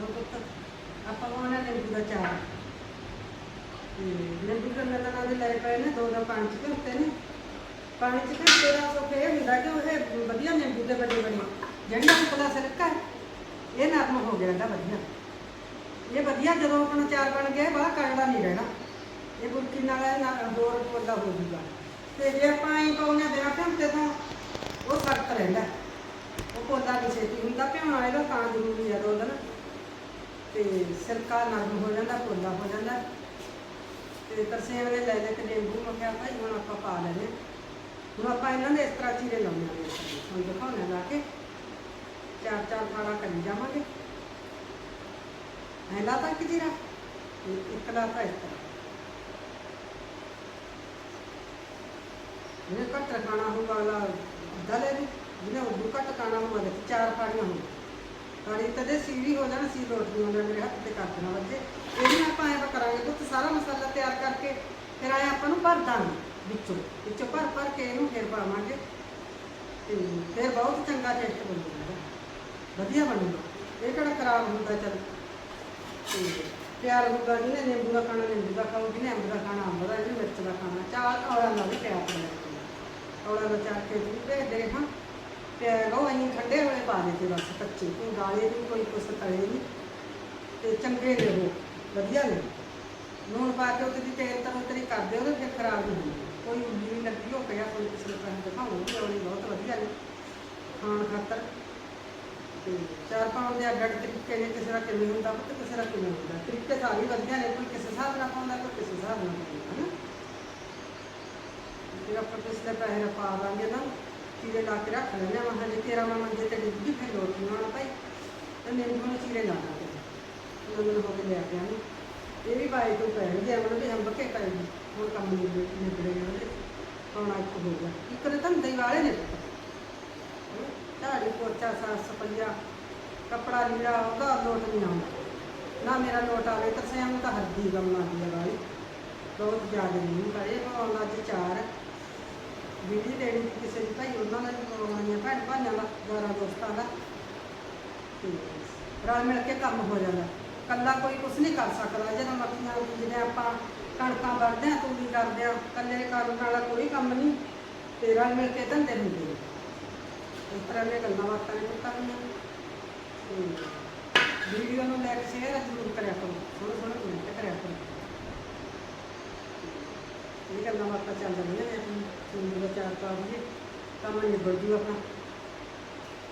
ਲੋ ਪੁੱਤ, ਆਪਾਂ ਉਹਨਾਂ ਨੇ ਨਿੰਬੂ ਦਾ ਚਾਰ ਤੇ ਨਿੰਬੂ ਦਾ ਮੇਰੇ ਨਾਲ ਦੇ ਲੈ ਪਏ ਨੇ, ਦੋ ਦੋ ਪਾਣੀ ਚ ਘੁੱਤੇ ਨੇ। ਪਾਣੀ ਚ ਘੁੱਤੇ ਦਾ ਸੁੱਖ ਇਹ ਹੁੰਦਾ ਕਿ ਉਹ ਵਧੀਆ ਨਿੰਬੂ ਦੇ ਵੱਡੇ ਵੱਡੇ ਜਿਹੜੀਆਂ ਸੁੱਕਦਾ ਸਿਰਕਾ ਇਹ ਨਰਮ ਹੋ ਗਿਆ ਇਹਦਾ ਵਧੀਆ। ਇਹ ਵਧੀਆ ਜਦੋਂ ਆਪਣਾ ਚਾਰ ਬਣ ਗਿਆ ਬੜਾ ਕੜੜਾ ਨਹੀਂ ਰਹਿਣਾ। ਇਹ ਬੁਰਕੀ ਨਾਲ ਇਹ ਨਾ- ਹੋਰ ਪੋਲਾ ਹੋ ਜੂਗਾ। ਤੇ ਜੇ ਆਪਾਂ ਐਂ ਪਾਉਂਦੇ ਬਿਨਾਂ ਭਿਉਂਤੇ ਤਾਂ ਉਹ ਸਖਤ ਰਹਿੰਦਾ। ਉਹ ਪੋਲਾ ਨਹੀਂ ਛੇਤੀ ਹੁੰਦਾ ਭਿਉਣਾ ਇਹਦਾ ਤਾਂ ਜ਼ਰੂਰੀ ਹੈ ਦੋ ਦਿਨ ਤੇ ਸਿਰਕਾ ਨਰਮ ਹੋ ਜਾਂਦਾ ਪੋਲਾ ਹੋ ਜਾਂਦਾ। ਤੇ ਤਰਸੇਮ ਨੇ ਲੈ ਲਿਆ ਕੇ ਨਿੰਬੂ ਮੈਂ ਕਿਹਾ ਭਾਈ, ਹੁਣ ਆਪਾਂ ਪਾ ਲੈਣੇ ਹੁਣ ਆਪਾਂ ਇਹਨਾਂ ਦੇ ਇਸ ਤਰ੍ਹਾਂ ਚੀਰੇ ਲਾਉਣੇ ਨੇ ਹੁਣ ਦਿਖਾਉਣੇ ਲਾ ਕੇ। ਚਾਰ ਚਾਰ ਫਾੜਾ ਕਰੀ ਜਾਵਾਂਗੇ। ਐ ਲਾਤਾ ਕਿ ਜੀਰਾ ਇੱਕ ਇੱਕ ਲਾਤਾ ਇਸ ਤਰ੍ਹਾਂ। ਜਿਹਨੇ ਘੱਟ ਖਾਣਾ ਹੋਊਗਾ ਅਗਲਾ ਅੱਧਾ ਲੈ ਲੂ ਜਿਹਨੇ ਉਦੋਂ ਘੱਟ ਖਾਣਾ ਹੋਊਗਾ ਤੇ ਚਾਰ ਫਾੜੀਆਂ ਹੋਣ ਫਾੜੀ ਤਾਂ ਸੀੜੀ ਹੋ ਜਾਣਾ ਸੀ ਰੋਟੀਆਂ ਨੇ ਮੇਰੇ ਹੱਥ ਤੇ ਕਰ ਦੇਣਾ ਬੱਚੇ। ਇਹ ਵੀ ਆਪਾਂ ਐਂ ਕਰਾਂਗੇ ਪੁੱਤ ਸਾਰਾ ਮਸਾਲਾ ਤਿਆਰ ਕਰਕੇ ਫਿਰ ਆਏ ਆਪਾਂ ਨੂੰ ਭਰ ਦਾਂਗੇ ਵਿੱਚੋਂ। ਵਿੱਚੋਂ ਭਰ ਭਰ ਕੇ ਇਹਨੂੰ ਫਿਰ ਪਾਵਾਂਗੇ। ਤੇ ਫਿਰ ਬਹੁਤ ਚੰਗਾ ਟੇਸਟ ਬਣੂਗਾ ਵਧੀਆ ਬਣੂਗਾ। ਇਹ ਕਿਹੜਾ ਖਰਾਬ ਹੁੰਦਾ, ਚੱਲ। ਤੇ ਪਿਆਰ ਹੁੰਦਾ ਜਿਹਨੇ ਨਿੰਬੂ ਦਾ ਖਾਣਾ, ਨਿੰਬੂ ਦਾ ਖਾਓ ਜਿਹਨੇ ਅੰਬ ਦਾ ਖਾਣਾ, ਅੰਬ ਦਾ ਜਿਹਨੇ ਮਿਰਚ ਦਾ ਖਾਣਾ। ਚਾਰ ਔਲਾਂ ਦਾ ਵੀ ਪਿਆਰ ਕਰਨਾ ਔਲਾਂ ਦਾ ਚਾਰ ਕੇ ਵੀ ਭੇਜਦੇ ਹਾਂ। ਤੇ ਉਹ ਅਸੀਂ ਠੰਡੇ ਹੋਏ ਪਾ ਦਿੱਤੇ ਬਸ ਕੱਚੇ, ਕੋਈ ਗਾਲੇ ਨਹੀਂ, ਕੋਈ ਕੁਛ ਤਲੇ ਨਹੀਂ। ਤੇ ਚੰਗੇ ਨੇ ਉਹ, ਵਧੀਆ ਨੇ। ਲੂਣ ਪਾ ਕੇ ਉਹਦੇ ਦੀ ਤੇਲ ਤਾਂ ਉਤਰੀ ਕਰਦੇ ਉਹਦੇ, ਫਿਰ ਖਰਾਬ ਨਹੀਂ ਹੁੰਦੀ। ਕੋਈ ਉੱਲੀ ਨਹੀਂ ਲੱਗੀ ਹੋ ਪਿਆ ਕੋਈ ਕਿਸੇ ਨੂੰ ਪੈਸੇ ਦਿਖਾਉਂਗੇ ਉਹ ਬਹੁਤ ਵਧੀਆ ਨੇ। ਖਾਣ ਖਾਤਰ। ਤੇ ਚਾਰ ਪਾਉਣ ਦੇ ਅੱਡ ਅੱਡ ਤਰੀਕੇ ਨੇ, ਕਿਸੇ ਦਾ ਕਿਵੇਂ ਹੁੰਦਾ ਤੇ ਕਿਸੇ ਦਾ ਕਿਵੇਂ ਹੁੰਦਾ। ਤਰੀਕੇ ਤਾਂ ਵੀ ਵਧੀਆ ਨੇ, ਕੋਈ ਕਿਸੇ ਹਿਸਾਬ ਨਾਲ ਪਾਉਂਦਾ, ਕੋਈ ਕਿਸੇ ਹਿਸਾਬ ਨਾਲ ਪਾਉਂਦਾ, ਹਨਾ? ਫਿਰ ਆਪਾਂ ਪਿਛਲੇ ਪੈਸੇ ਪਾ ਦਾਂਗੇ ਨਾ। ਚੀਰੇ ਲਾ ਕੇ ਰੱਖ ਲੈਣੇ ਆ। ਮਹਾਂ ਤੇਰਾ ਮਾਂ ਮੰਜੇ ਤੇ ਡਿੱਗੀ ਫਿਰ ਲੋਟ ਨਹੀਂ ਆਉਣਾ ਭਾਈ, ਤੇ ਨਿੰਬੂ ਨੂੰ ਚੀਰੇ ਲਾ ਦਾਂਗੇ ਨੰਦਨ ਹੋ ਕੇ ਲੈ ਕੇ ਆਣੀ ਇਹ ਵੀ ਬਾਈ ਤੋਂ ਪੈਣਗੇ ਅਮਨ ਵੀ ਹੰਬ ਕੇ ਪੈਣਗੇ ਹੁਣ ਕੰਮ ਨਿਬੜੇ ਨਿਬੜੇ ਉਹਦੇ। ਪਾਉਣਾ ਇੱਕ ਹੋ ਗਿਆ। ਇੱਕ ਦੇ ਧੰਦੇ ਵਾਲੇ ਨੇ। ਝਾੜੀ ਪੋਚਾ ਸਾਫ਼ ਸਫਾਈਆ ਕੱਪੜਾ ਲੀੜਾ, ਉਹਦਾ ਲੋਟ ਨਹੀਂ ਆਉਂਦਾ। ਨਾ ਮੇਰਾ ਲੋਟ ਆਵੇ ਤਰਸਿਆਂ ਨੂੰ ਤਾਂ ਹੱਦੀ ਗਮ ਆਉਂਦੀ ਵਾਲੀ। ਬਹੁਤ ਜ਼ਿਆਦਾ ਨਹੀਂ, ਪਰ ਇਹ ਪਾਉਣਾ ਅੱਜ ਚਾਰ ਵੀਡੀ ਦੇਣੀ ਸੀ ਕਿਸੇ ਦੀ ਭਾਈ, ਉਹਨਾਂ ਦਾ ਵੀ ਪਵਾਉਣੀਆਂ ਭੈਣ ਭਾਈਆਂ ਦਾ, ਯਾਰਾਂ ਦੋਸਤਾਂ ਦਾ। ਤੇ ਰਲ ਮਿਲ ਕੇ ਕੰਮ ਹੋ ਜਾਂਦਾ। ਕੱਲਾ ਕੋਈ ਕੁਝ ਨਹੀਂ ਕਰ ਸਕਦਾ ਜਦੋਂ ਮੱਖੀਆਂ ਜਿਵੇਂ ਆਪਾਂ। ਕਣਕਾਂ ਵੜਦੇ ਆ ਤੂੜੀ ਕਰਦੇ ਆ। ਕੱਲੇ ਕਰਨ ਵਾਲਾ ਕੋਈ ਕੰਮ ਨਹੀਂ, ਤੇ ਰਲ ਮਿਲ ਕੇ ਧੰਦੇ ਹੁੰਦੇ ਨੇ ਇਸ ਤਰ੍ਹਾਂ ਦੀਆਂ ਗੱਲਾਂ ਬਾਤਾਂ ਨੇ ਕਰਨੀਆਂ। ਤੇ ਵੀਡੀਓ ਨੂੰ ਕੇ ਸ਼ੇਅਰ ਜ਼ਰੂਰ ਕਰਿਆ ਕਰੋ। ਥੋੜਾ ਥੋੜਾ ਕਮੈਂਟ ਕਰਿਆ ਕਰੋ। ਇਹ ਗੱਲਾਂ ਬਾਤਾਂ ਚੱਲ ਰਹੀਆਂ ਨੇ ਆਪਣੀ ਜ਼ਿੰਦਗੀ ਦਾ ਚਾਰ ਪਾ ਦਈਏ ਕੰਮ ਨਿਬੜ ਜੂ ਆਪਣਾ।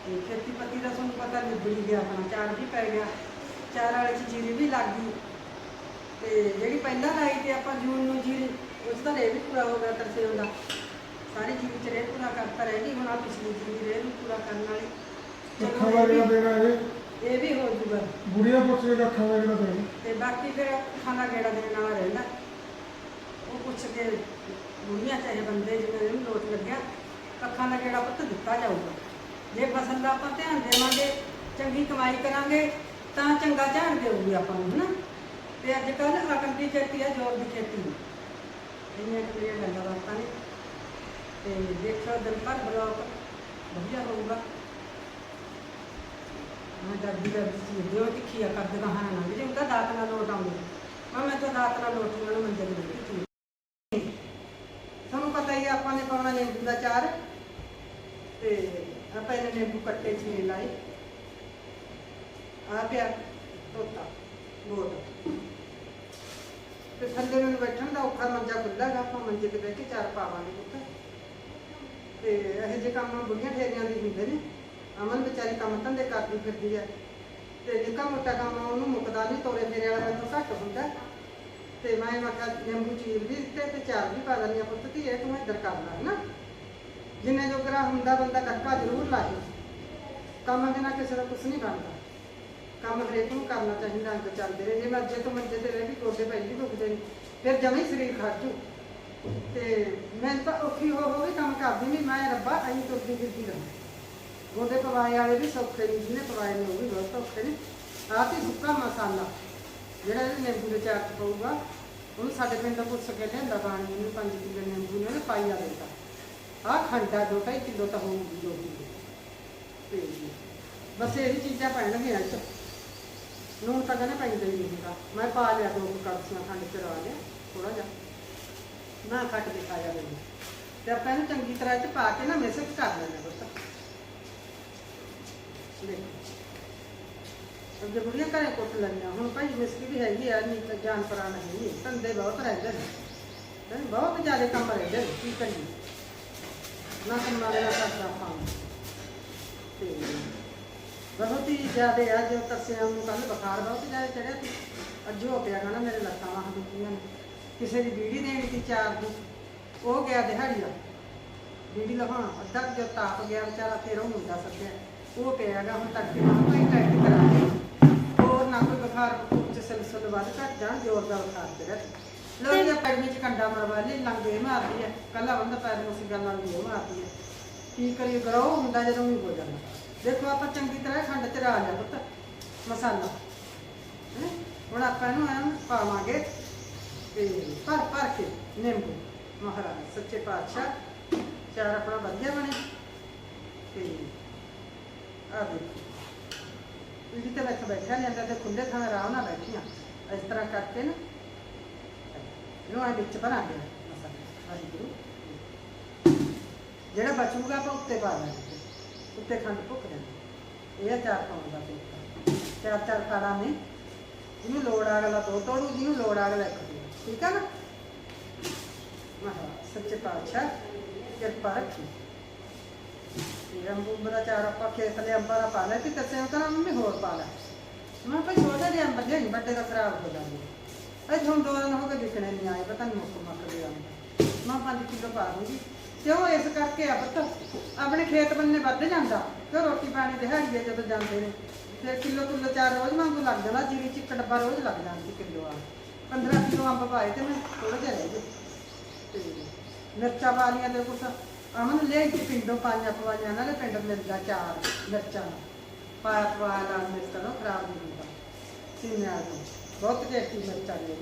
ਤੇ ਖੇਤੀਪਤੀ ਦਾ ਤੁਹਾਨੂੰ ਪਤਾ ਨਿਬੜ ਗਿਆ ਆਪਣਾ ਚਾਰ ਵੀ ਪੈ ਗਿਆ। ਚਾਰ ਵਾਲੇ ਚ ਜੀਰੀ ਵੀ ਲੱਗ ਗਈ। ਤੇ ਜਿਹੜੀ ਪਹਿਲਾਂ ਲਾਈ ਤੇ ਆਪਾਂ ਜੂਨ ਨੂੰ ਜੀਰੀ ਉਸ ਦਾ ਰੇ ਵੀ ਪੂਰਾ ਹੋ ਗਿਆ ਤਰਸੇ ਹੁੰਦਾ ਸਾਰੀ ਜੀਰੀ ਚ ਰੇ ਪੂਰਾ ਕਰਤਾ ਰਹਿ ਗਈ ਹੁਣ ਆ ਪਿਛਲੀ ਜੀਰੀ ਰੇ ਵੀ ਪੂਰਾ ਕਰਨ ਵਾਲੀ। ਅੱਖਾਂ ਦਾ ਇਹ ਵੀ- ਦੇਣਾ ਇਹ? ਇਹ ਵੀ ਹੋ ਜੂਗਾ। ਬੁੜੀਆਂ ਪੁੱਛ ਅੱਖਾਂ ਦਾ ਦੇਣਾ? ਤੇ ਬਾਕੀ ਫਿਰ ਖਾਣਾ ਗੇੜਾ ਦੇਣ ਵਾਲਾ ਰਹਿੰਦਾ? ਪੁੱਛ ਕੇ ਬੁੜੀਆਂ ਚਾਹੇ ਬੰਦੇ ਜਿਵੇਂ ਇਹਨੂੰ ਲੋਟ ਲੱਗਿਆ, ਕੱਖਾਂ ਦਾ ਗੇੜਾ ਪੁੱਤ ਦਿੱਤਾ ਜਾਊਗਾ। ਜੇ ਫਸਲ ਦਾ ਆਪਾਂ ਧਿਆਨ ਦੇਵਾਂਗੇ, ਚੰਗੀ ਕਮਾਈ ਕਰਾਂਗੇ, ਤਾਂ ਚੰਗਾ ਝਾੜ ਦੇਊਗੀ ਆਪਾਂ ਨੂੰ, ਹਨਾ? ਤੇ ਅੱਜ ਕੱਲ ਅਕਲ ਦੀ ਖੇਤੀ ਆ ਜੋਰ ਦੀ ਖੇਤੀ। ਇੰਨੀਆਂ ਕਿਹੜੀਆਂ ਗੱਲਾਂ ਬਾਤਾਂ ਨੇ। ਤੇ ਦੇਖੋ ਦਿਨ ਭਰ ਬਲੌਗ ਵਧੀਆ ਹੋਊਗਾ ਮੈਂ ਦਾਦੀ ਡਰਦੀ ਸੀ, ਦਿਓ ਤਿੱਖੀ ਆ, ਕਰਦੇ ਕਹਾਂ ਨਾ ਜੇ ਉਹਦਾ ਦਾਤ ਨਾਲ ਲੋਟ ਆਉਂਦੇ। ਮੈਂ ਮੈਂ ਤਾਂ ਦਾਤ ਨਾਲ ਲੋਟ ਨੂੰ ਮੰਜੇ ਤੇ ਦਿੱਤੀ ਤੁਹਾਨੂੰ ਪਤਾ ਹੀ ਆ ਆਪਾਂ ਨੇ ਪਾਉਣਾ ਨਿੰਬੂ ਦਾ ਚਾਰ। ਤੇ ਆਪਾਂ ਇਹਨੇ ਨਿੰਬੂ ਕੱਟੇ ਛੇ ਲਾਏ। ਆ ਪਿਆ ਤੋਤਾ ਗੋਟ ਤੇ ਥੱਲੇ ਮੈਨੂੰ ਬੈਠਣ ਦਾ ਔਖਾ ਮੰਜਾ ਖੁੱਲਾ ਗਾ ਆਪਾਂ ਮੰਜੇ ਤੇ ਬਹਿ ਕੇ ਚਾਰ ਪਾਵਾਂਗੇ ਪੁੱਤ। ਤੇ ਇਹੋ ਜਿਹੇ ਕੰਮ ਬੁੜੀਆਂ ਠੇਰੀਆਂ ਦੇ ਹੁੰਦੇ ਨੇ। ਅਮਨ ਵਿਚਾਰੀ ਕੰਮ ਧੰਦੇ ਕਰਦੀ ਫਿਰਦੀ ਹੈ ਤੇ ਨਿੱਕਾ ਮੋਟਾ ਕੰਮ ਆ, ਉਹਨੂੰ ਮੁੱਕਦਾ ਨਹੀਂ ਤੋਰੇ ਫੇਰੇ ਵਾਲਾ ਤੋਂ ਘੱਟ ਹੁੰਦਾ। ਤੇ ਮੈਂ ਮੈਂ ਕਿਹਾ ਨਿੰਬੂ ਚੀਰ ਵੀ ਦਿੱਤੇ ਤੇ ਚਾਰ ਵੀ ਪਾ ਦਿੰਦੀ ਆ ਪੁੱਤ ਧੀਏ ਤੂੰ ਇੱਧਰ ਕਰ ਲੈ ਹਨਾ? ਜਿੰਨੇ ਜੋਗਰਾ ਹੁੰਦਾ ਬੰਦਾ ਡੱਕਾ ਜ਼ਰੂਰ ਲਾਏ। ਕੰਮ ਦੇ ਨਾਲ ਕਿਸੇ ਦਾ ਕੁਝ ਨਹੀਂ ਬਣਦਾ। ਕੰਮ ਹਰੇਕ ਨੂੰ ਕਰਨਾ ਚਾਹੀਦਾ, ਅੰਗ ਚੱਲਦੇ ਰਹੇ। ਜੇ ਮੈਂ ਅੱਜੇ ਤੋਂ ਮੰਜੇ ਤੇ ਰਹਿ ਵੀ ਗੋਡੇ ਪਹਿਲੀ ਦੁਖਦੇ ਨੇ ਫਿਰ ਜਮੇ ਸਰੀਰ ਖੜਜੂ ਤੇ ਮੈਂ ਤਾਂ ਔਖੀ ਹੋ ਹੋ ਵੀ ਕੰਮ ਕਰਦੀ ਨਹੀਂ। ਮੈਂ ਰੱਬਾ, ਐਂ ਤੁਰਦੀ ਫਿਰਦੀ ਰਹਾਂ। ਗੋਡੇ ਪਵਾਏ ਵਾਲੇ ਵੀ ਸੌਖੇ ਨਹੀਂ ਜਿਹਨੇ ਪਵਾਏ ਨੇ ਉਹ ਵੀ ਬਹੁਤ ਸੌਖੇ ਨੇ। ਆਹ ਤੇ ਸੁੱਕਾ ਮਸਾਲਾ, ਜਿਹੜਾ ਇਹਦੇ ਨਿੰਬੂ ਦੇ ਚਾਰ ਪਊਗਾ, ਉਹਨੂੰ ਸਾਡੇ ਪਿੰਡ ਦਾ ਪੁੱਛ ਕੇ ਲਿਆਂਦਾ ਪਾਣੀ ਨੂੰ 5 ਕਿਲੋ ਨਿੰਬੂ ਨੇ, ਉਹਨੇ ਪਾਈਆ ਦਿੱਤਾ। ਆਹ ਖੰਡਾ ਦੋ ਢਾਈ ਕਿਲੋ ਤਾਂ ਹੋਊਗੀ ਦੋ ਕਿਲੋ ਤੇ ਬਸ ਇਹ ਚੀਜ਼ਾਂ ਪੈਣਗੀਆਂ ਇਹ ਚ ਨੂਨ ਤਾਂ ਕਹਿੰਦੇ ਪੈਂਦਾ ਹੀ ਨਹੀਂ ਹੁੰਦਾ ਮੈਂ ਪਾ ਲਿਆ ਦੋ ਕੁ ਕੜਛੀਆਂ ਖੰਡ ਚ ਰਾ ਲਿਆ ਥੋੜਾ ਜਿਹਾ ਨਾ ਕੱਟ ਕੇ ਖਾਇਆ ਮੈਨੂੰ ਤੇ ਆਪਾਂ ਇਹਨੂੰ ਚੰਗੀ ਤਰ੍ਹਾਂ ਇਹ ਚ ਪਾ ਕੇ ਨਾ ਮਿਕਸ ਕਰ ਲੈਣਾ ਪੁੱਤ ਦੇਖੋ ਅੱਗੇ ਬੁੜੀਆਂ ਘਰੇ ਕੁੱਟ ਲੈਣੀਆਂ ਹੁਣ ਭਾਈ ਮਿਸਕੀ ਵੀ ਹੈਗੀ ਆ ਨਹੀਂ ਤਾਂ ਜਾਨ ਪ੍ਰਾਣ ਹੈਗੀ ਧੰਦੇ ਬਹੁਤ ਰਹਿੰਦੇ ਨੇ ਹੈਂ, ਬਹੁਤ ਜ਼ਿਆਦਾ ਕੰਮ ਰਹਿੰਦੇ ਨੇ ਕੀ ਕਰੀਏ ਨਾ ਕੰਮਾਂ ਦੇ ਕਰਦਾ ਪਾਉਂ ਤੇ ਬਹੁਤ ਹੀ ਜ਼ਿਆਦਾ ਆ, ਜੋ ਤਰਸਿਆਂ ਨੂੰ ਕੱਲ ਬੁਖਾਰ ਬਹੁਤ ਜ਼ਿਆਦਾ ਚੜਿਆ ਸੀ। ਅੱਜ ਹੋ ਪਿਆ ਨਾ ਮੇਰੇ ਲੱਤਾਂ ਵਾਹ ਦੁਖੀਆਂ ਨੇ। ਕਿਸੇ ਦੀ ਬੀੜੀ ਦੇਣੀ ਸੀ ਚਾਰ ਦੀ, ਉਹ ਗਿਆ ਦਿਹਾੜੀਆ। ਬੀੜੀ ਲਹਾਉਣ ਅੱਧਾ ਜੋ ਤਾਪ ਗਿਆ, ਵਿਚਾਰਾ ਫਿਰ ਉਹ ਮੁੰਡਾ ਸੱਦਿਆ। ਉਹ ਪਿਆਗਾ ਹੁਣ ਤੱਕ ਮੈਂ ਭਾਈ ਟੈਸਟ ਕਰਾ ਦੇ ਹੋਰ ਨਾ ਕੋਈ ਬੁਖਾਰ ਚ ਸਿਲਸਿਲ ਵੱਧ ਘਟ ਜਾਣ, ਜ਼ੋਰ ਦਾ ਬੁਖਾਰ ਤੇ ਰਹਿ ਲੋਕ ਜੇ ਪੈਰ ਵਿੱਚ ਕੰਡਾ ਮਰਵਾ ਲਈ ਲੰਗੇ ਮਾਰਦੀ ਹੈ ਕੱਲਾ ਬੰਦਾ ਪੈਰ ਨੂੰ ਸੀ ਗੱਲ ਨਾਲ ਮਾਰਦੀ ਹੈ ਕੀ ਕਰੀਏ ਗਰੋ ਹੁੰਦਾ ਜਦੋਂ ਵੀ ਹੋ ਜਾਂਦਾ। ਦੇਖੋ, ਆਪਾਂ ਚੰਗੀ ਤਰ੍ਹਾਂ ਖੰਡ ਚ ਰਾ ਲਿਆ ਪੁੱਤ, ਮਸਾਲਾ। ਹੈਂ। ਹੁਣ ਆਪਾਂ ਇਹਨੂੰ ਐਂ ਪਾਵਾਂਗੇ ਤੇ ਭਰ ਭਰ ਕੇ ਨਿੰਬੂ, ਮਹਾਰਾਜ, ਸੱਚੇ ਪਾਤਸ਼ਾਹ। ਚਾਰ ਆਪਣਾ ਵਧੀਆ ਬਣੇ। ਤੇ ਆ ਦੇਖੋ ਇਹਦੀ ਤੇ ਬੈਠ ਬੈਠਾ ਨਹੀਂ ਅੰਦਰ ਤੇ ਖੁੱਲੇ ਥਾਂ ਆਰਾਮ ਨਾਲ ਬੈਠੀਆਂ ਇਸ ਤਰ੍ਹਾਂ ਕਰਕੇ ਨਾ ਇਹਨੂੰ ਆ ਵਿੱਚ ਬਣਾ ਦੇ ਮਸਾਲਾ ਵਾਹਿਗੁਰੂ ਜਿਹੜਾ ਬਚੂਗਾ ਆਪਾਂ ਉੱਤੇ ਪਾ ਦਾਂਗੇ ਉੱਤੇ ਖੰਡ ਭੁੱਕ ਜਾਂਦੀ। ਇਹ ਆ ਚਾਰ ਪਾਉਣ ਦਾ ਤਰੀਕਾ। ਚਾਰ ਚਾਰ ਕਾਰਾਂ ਨੇ ਜਿਹਨੂੰ ਲੋੜ ਆ ਅਗਲਾ ਦੋ ਤੋੜੂ, ਜਿਹਨੂੰ ਲੋੜ ਆ ਅਗਲਾ ਇੱਕ ਤੋੜੂ। ਠੀਕ ਆ ਨਾ? ਮਹਾਰਾਜ, ਸੱਚੇ ਪਾਤਸ਼ਾਹ, ਕਿਰਪਾ ਰੱਖੀ। ਇਹ ਅੰਬੂ ਦਾ ਚਾਰ ਆਪਾਂ ਖੇਤ ਦੇ ਅੰਬਾਂ ਦਾ ਪਾ ਲਿਆ ਕਿ ਕੱਸੇ ਤਾਂ ਮੰਮੀ ਹੋਰ ਪਾ ਲੈ। ਮੈਂ ਭਾਈ ਛੋਟੇ ਜਿਹੇ ਅੰਬ ਲਿਆਈ, ਵੱਡੇ ਦਾ ਖਰਾਬ ਹੋ ਜਾਂਦੇ। ਇਹ ਹੁਣ ਦੋ ਦਿਨ ਹੋ ਗਏ ਵਿਕਣੇ ਨਹੀਂ ਆਏ, ਪਤਾ ਨਹੀਂ ਮੁੱਕ ਮੱਕ ਦੇ ਮੈਂ 5 ਕਿਲੋ ਪਾ ਦੂੰਗੀ। ਕਿਉਂ ਇਸ ਕਰਕੇ ਆ ਪੁੱਤ, ਆਪਣੇ ਖੇਤ ਬੰਨੇ ਵੱਧ ਜਾਂਦਾ, ਤੇ ਰੋਟੀ ਪਾਣੀ ਦਿਹਾੜੀ ਹੈ ਜਦੋਂ ਜਾਂਦੇ ਨੇ। ਫਿਰ ਕਿਲੋ ਕਿਲੋ ਚਾਰ ਰੋਜ਼ ਵਾਂਗੂ ਲੱਗ ਜਾਣਾ ਜੀਰੀ ਚ ਇੱਕ ਡੱਬਾ ਰੋਜ਼ ਲੱਗ ਜਾਂਦੀ ਕਿਲੋ ਆ 15 ਕਿਲੋ ਅੰਬ ਪਾਏ ਤੇ ਮੈਂ ਥੋੜਾ ਜਿਹਾ ਰਹਿ ਗਏ। ਤੇ ਮਿਰਚਾਂ ਪਾ ਲੀਆਂ ਤੇ ਕੁਛ, ਅਮਨ ਲੈ ਕੇ ਪਿੰਡੋਂ ਪਾਈਆਂ ਪਵਾਈਆਂ ਨਾਲੇ ਪਿੰਡ ਮਿਲਦਾ ਚਾਰ, ਮਿਰਚਾਂ। ਪਾਇਆ ਪਵਾਇਆ ਨਾਲ ਮਿਰਚਾਂ ਨੂੰ ਖਰਾਬ ਨਹੀਂ ਹੁੰਦਾ। ਸੀਨਿਆਂ ਤੋਂ। ਬਹੁਤ ਟੇਸਟੀ ਮਿਰਚਾਂ ਨੇ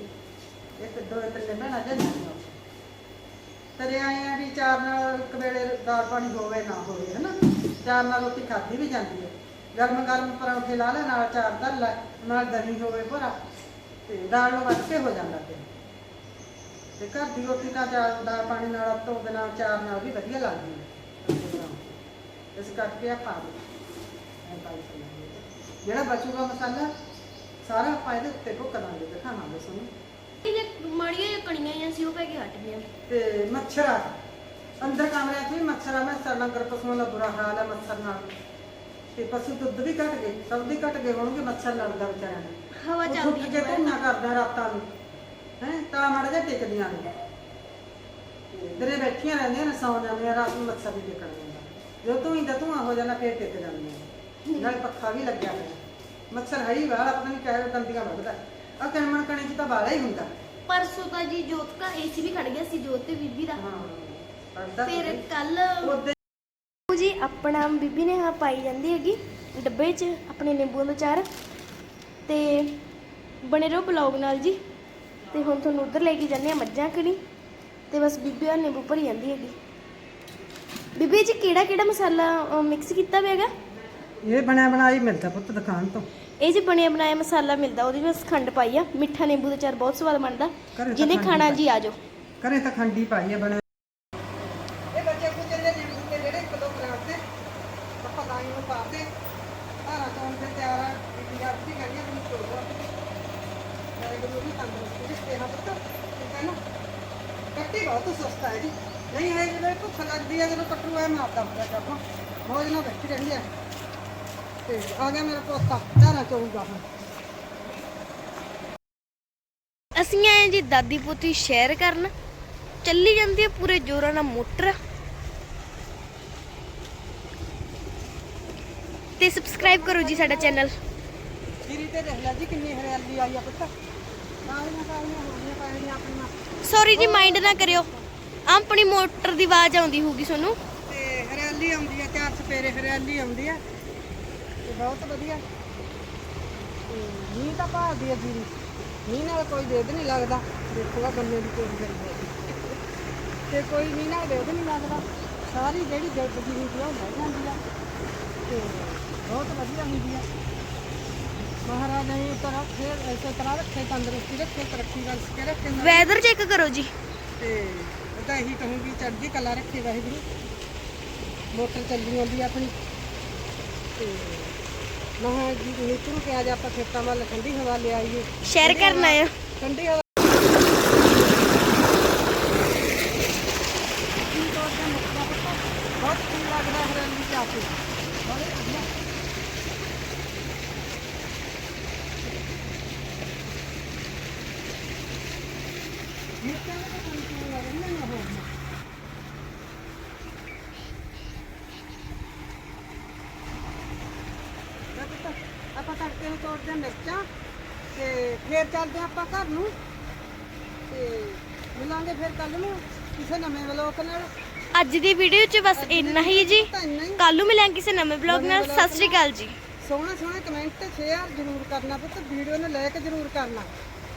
ਇੱਕ, ਦੋ ਤਿੰਨ ਮਹੀਨਾ ਜੰਨੀਆਂ ਤਰੇ ਆ ਵੀ ਚਾਰ ਨਾਲ ਇੱਕ ਵੇਲੇ ਦਾਲ ਪਾਣੀ ਹੋਵੇ ਨਾ ਹੋਵੇ, ਹਨਾ? ਚਾਰ ਨਾਲ ਰੋਟੀ ਖਾਧੀ ਵੀ ਜਾਂਦੀ ਹੈ। ਗਰਮ ਗਰਮ ਪਰੌਂਠੇ ਲਾ ਲੈ, ਨਾਲ ਚਾਰ ਧਰ ਲੈ, ਨਾਲ ਦਹੀਂ ਹੋਵੇ ਭਰਾ। ਤੇ ਦਾਲ ਨੂੰ ਵੱਧ ਕੇ ਹੋ ਜਾਂਦਾ ਫਿਰ। ਤੇ ਘਰ ਦੀ ਰੋਟੀ ਤਾਂ ਚਾਰ ਦਾਲ ਪਾਣੀ ਨਾਲ ਤੋਂ ਬਿਨਾਂ ਚਾਰ ਨਾਲ ਵੀ ਵਧੀਆ ਲੱਗਦੀ ਹੈ। ਇਸ ਕਰਕੇ ਆ ਪਾ ਦਿਓ ਜਿਹੜਾ ਬਚੂਗਾ ਮਸਾਲਾ ਸਾਰਾ ਆਪਾਂ ਇਹਦੇ ਉੱਤੇ ਭੁੱਕ ਦਾਂਗੇ ਦਿਖਾਵਾਂਗੇ ਤੁਹਾਨੂੰ। ਇਹ ਮਾੜੀਆਂ ਕਣੀਆਂ ਜਿਹੀਆਂ ਸੀ ਉਹ ਪੈ ਕੇ ਹਟ ਗਈਆਂ। ਤੇ ਮੱਛਰ ਆ। ਅੰਦਰ ਕਮਰਿਆਂ 'ਚ ਵੀ ਮੱਛਰ ਆ ਮੈਂ ਲੰਗਰ ਪਸ਼ੂਆਂ ਦਾ ਬੁਰਾ ਹਾਲ ਹੈ ਮੱਛਰ ਨਾਲ। ਤੇ ਪਸ਼ੂ ਦੁੱਧ ਵੀ ਘਟ ਗਏ ਸਭ ਦੇ ਘਟ ਗਏ ਹੋਣਗੇ ਮੱਛਰ ਲੜਦਾ ਵਿਚਾਰਿਆਂ ਨੂੰ ਹਵਾ ਚੱਲਦੀ ਜੇ ਹੈ ਧੂਣਾ ਕਰਦਾ ਰਾਤਾਂ ਨੂੰ। ਹੈ ਤਾਂ ਮਾੜਾ ਜਿਹਾ ਟਿਕਦੀਆਂ ਨੇ। ਤੇਰੇ ਬੈਠੀਆਂ ਰਹਿੰਦੀਆਂ ਨੇ ਸੌ ਜਾਂਦੀਆਂ ਰਾਤ ਨੂੰ ਮੱਛਰ ਵੀ ਟਿਕਣ ਜਾਂਦਾ ਜਦੋਂ ਧੂਈ ਦਾ ਧੂਆਂ ਹੋ ਜਾਂਦਾ ਫੇਰ ਟਿਕ ਜਾਂਦੀਆਂ ਨਾਲ ਪੱਖਾ ਵੀ ਲੱਗਿਆ ਹੋਇਆ। ਮੱਛਰ ਹੈ ਹੀ ਵਾਲਾ ਪਤਾ ਨਹੀਂ ਕਿਹੜੇ ਦੰਦੀਆਂ ਵੱਢਦਾ ਆ ਕਣਮਣ ਕਣੀ ਚ ਤਾਂ ਵਾਲਾ ਹੀ ਹੁੰਦਾ। ਪਰਸੋਂ ਤਾਂ ਜੀ ਜੋਤ ਦਾ ਏਸੀ ਵੀ ਖੜ ਗਿਆ ਸੀ ਜੋਤ ਤੇ ਬੀਬੀ ਦਾ। ਹਾਂ ਵੱਢਦਾ ਫਿਰ ਕੱਲ ਉਹਦੇ ਜੀ ਆਪਣਾ ਬੀਬੀ ਨੇ ਹਾਂ ਪਾਈ ਜਾਂਦੀ ਹੈਗੀ ਡੱਬੇ 'ਚ ਆਪਣੇ ਨਿੰਬੂਆਂ ਦਾ ਚਾਰ। ਤੇ ਬਣੇ ਰਹੋ ਬਲੌਗ ਨਾਲ ਜੀ। ਤੇ ਹੁਣ ਤੁਹਾਨੂੰ ਉਧਰ ਲੈ ਕੇ ਜਾਂਦੇ ਆ ਮੱਝਾਂ ਕਣੀ। ਤੇ ਬਸ ਬੀਬੀ ਆ ਨਿੰਬੂ ਭਰੀ ਜਾਂਦੀ ਹੈਗੀ। ਬੀਬੀ 'ਚ ਕਿਹੜਾ ਕਿਹੜਾ ਮਸਾਲਾ ਮਿਕਸ ਕੀਤਾ ਹੋਇਆ ਹੈਗਾ? ਇਹ ਬਣਿਆ ਬਣਾਈ ਮਿਲਦਾ ਪੁੱਤ ਦੁਕਾਨ ਤੋਂ। ਇਹ 'ਚ ਬਣਿਆ ਬਣਾਇਆ ਮਸਾਲਾ ਮਿਲਦਾ ਉਹਦੇ ਵਿੱਚ ਖੰਡ ਪਾਈ ਆ ਮਿੱਠਾ ਨਿੰਬੂ ਦਾ ਚਾਰ ਬਹੁਤ ਸਵਾਦ ਬਣਦਾ। ਘਰੇ ਤਾਂ ਜਿਹਨੇ ਖੰਡ ਖਾਣਾ। ਜੀ ਆ ਜਾਓ। ਘਰੇ ਤਾਂ ਖੰਡੀ ਪਾਈ ਹੈ ਬਣੇ। ਇਹ ਬੱਚੇ ਕੁਚੇ ਦੇ ਨਿੰਬੂ ਤੇ ਜਿਹੜੇ ਇੱਕ ਦੋ ਗ੍ਰਾਮ ਤੇ ਆਪਾਂ ਗਾਈ ਨੂੰ ਪਾ ਕੇ ਧਾਰਾ ਚੋਣ ਤੇ ਤਿਆਰ ਆ ਬੀਬੀ ਆਪੀ ਕਰੀਏ ਤੁਸੀਂ ਚੋਲੋ ਮੇਰੇ ਗੁਰੂ ਵੀ ਤੰਦਰੁਸਤੀ ਦਿੱਤੇ ਹਾਂ ਪੁੱਤ ਠੀਕ ਹੈ ਨਾ? ਕੱਟੀ ਬਹੁਤ ਸਸਤਾ ਹੈ ਜੀ। ਨਹੀਂ ਹੈ ਜਦੋਂ ਭੁੱਖ ਲੱਗਦੀ ਹੈ ਜਦੋਂ ਕੱਟੂ ਐ ਮਾਰਦਾ ਹੁੰਦਾ ਜਾਪਾ ਮੌਜ ਨਾਲ ਬੈਠੀ ਰਹਿੰਦੀ ਹੈ ਤੇ ਆ ਗਿਆ ਮੇਰਾ ਪੋਤਾ ਧਾਰਾ ਚੋਊਗਾ ਹੁਣ। ਅਸੀਂ ਆਏ ਜੀ ਦਾਦੀ ਪੋਤੀ ਸ਼ੇਅਰ ਕਰਨ। ਚੱਲੀ ਜਾਂਦੀ ਹੈ ਪੂਰੇ ਜ਼ੋਰਾਂ ਨਾਲ ਮੋਟਰ। ਤੇ ਸਬਸਕ੍ਰਾਈਬ ਕਰੋ ਜੀ ਸਾਡਾ ਚੈਨਲ ਜੀਰੀ ਤੇ ਦੇਖ ਲੈ ਜੀ ਕਿੰਨੀ ਹਰਿਆਲੀ ਆਈ ਆ ਪੁੱਤ। ਕਾਲੀਆਂ ਕਾਲੀਆਂ ਹੋ ਗਈਆਂ ਪੈਣੀਆਂ ਆਪਣੀਆਂ। ਸੌਰੀ ਜੀ ਮਾਈਂਡ ਨਾ ਕਰਿਓ। ਆਪਣੀ ਮੋਟਰ ਦੀ ਆਵਾਜ਼ ਆਉਂਦੀ ਹੋਊਗੀ ਤੁਹਾਨੂੰ। ਤੇ ਹਰਿਆਲੀ ਆਉਂਦੀ ਆ ਚਾਰ ਸਪੇਰੇ ਹਰਿਆਲੀ ਆਉਂਦੀ ਆ। ਤੇ ਬਹੁਤ ਵਧੀਆ। ਤੇ ਮੀਂਹ ਤਾਂ ਭਾਲਦੀ ਆ ਜੀਰੀ। ਮੀਂਹ ਨਾਲ ਕੋਈ ਦੇਦ ਨਹੀਂ ਲੱਗਦਾ। ਦੇਖੋ ਆ ਬੰਨੇ ਦੀ ਕੋਈ ਗਈ ਹੈ ਤੇ ਕੋਈ ਮੀਂਹ ਨਾਲ ਦੇਦ ਨਹੀਂ ਲੱਗਦਾ। ਸਾਰੀ ਜਿਹੜੀ ਜਲ ਜੀਰੀ ਦੀ ਉਹ ਮਰ ਜਾਂਦੀ ਆ। ਤੇ ਬਹੁਤ ਵਧੀਆ ਹੁੰਦੀ ਆ। ਮਹਾਰਾਜ ਨੇ ਉਤਰ ਰੱਖੇ ਐਸੇ ਤਰ੍ਹਾਂ ਰੱਖੇ ਤੰਦਰੁਸਤੀ ਰੱਖੇ ਤਰੱਕੀ ਬਖਸ਼ ਕੇ ਰੱਖੇ ਵੈਦਰ ਚੈੱਕ ਕਰੋ ਜੀ। ਤੇ ਤਾਂ ਇਹੀ ਕਹੂੰਗੀ ਚੜ੍ਹਦੀ ਕਲਾ ਰੱਖੇ ਵਾਹਿਗੁਰੂ। ਮੋਟਰ ਚੱਲੀ ਆਉਂਦੀ ਆ ਆਪਣੀ। ਤੇ ਮਹਾ ਜੀ ਨੀਚੂ ਕੇ ਅੱਜ ਆਪਾਂ ਖੇਤਾਂ ਵੱਲ ਠੰਡੀ ਹਵਾ ਲੈ ਆਈਏ। ਸ਼ੇਅਰ ਕਰਨਾ ਆ। ਠੰਡੀ ਹਵਾ ਬਹੁਤ ਠੀਕ ਲੱਗਦਾ ਹਰਿਆਲੀ ਚ ਆ ਕੇ ਬੜੇ ਵਧੀਆ ਮਿਰਚਾਂ ਦਾ ਤਾਂ ਪਾਣੀ ਪੀਣ ਲੱਗ ਜਾਂਦਾ ਨਾ ਹੋਰ ਲੈ ਪੁੱਤ, ਆਪਾਂ ਤੜਕੇ ਨੂੰ ਤੋੜਦੇ ਮਿਰਚਾਂ ਤੇ ਫੇਰ ਚੱਲਦੇ ਆਪਾਂ ਘਰ ਨੂੰ ਤੇ ਮਿਲਾਂਗੇ ਫਿਰ ਕੱਲ ਨੂੰ ਕਿਸੇ ਨਵੇਂ ਵਲੋਗ ਨਾਲ। ਅੱਜ ਦੀ ਵੀਡੀਓ 'ਚ ਬਸ ਇੰਨਾ ਹੀ ਜੀ। ਤਾਂ ਇੰਨਾ ਹੀ। ਕੱਲ ਨੂੰ ਮਿਲਾਂਗੇ ਕਿਸੇ ਨਵੇਂ ਬਲੌਗ ਨਾਲ। ਸਤਿ ਸ਼੍ਰੀ ਅਕਾਲ ਜੀ। ਸੋਹਣਾ ਸੋਹਣਾ ਕਮੈਂਟ ਸ਼ੇਅਰ ਜ਼ਰੂਰ ਕਰਨਾ ਪੁੱਤ ਵੀਡੀਓ ਨੂੰ ਲਾਇਕ ਜ਼ਰੂਰ ਕਰਨਾ।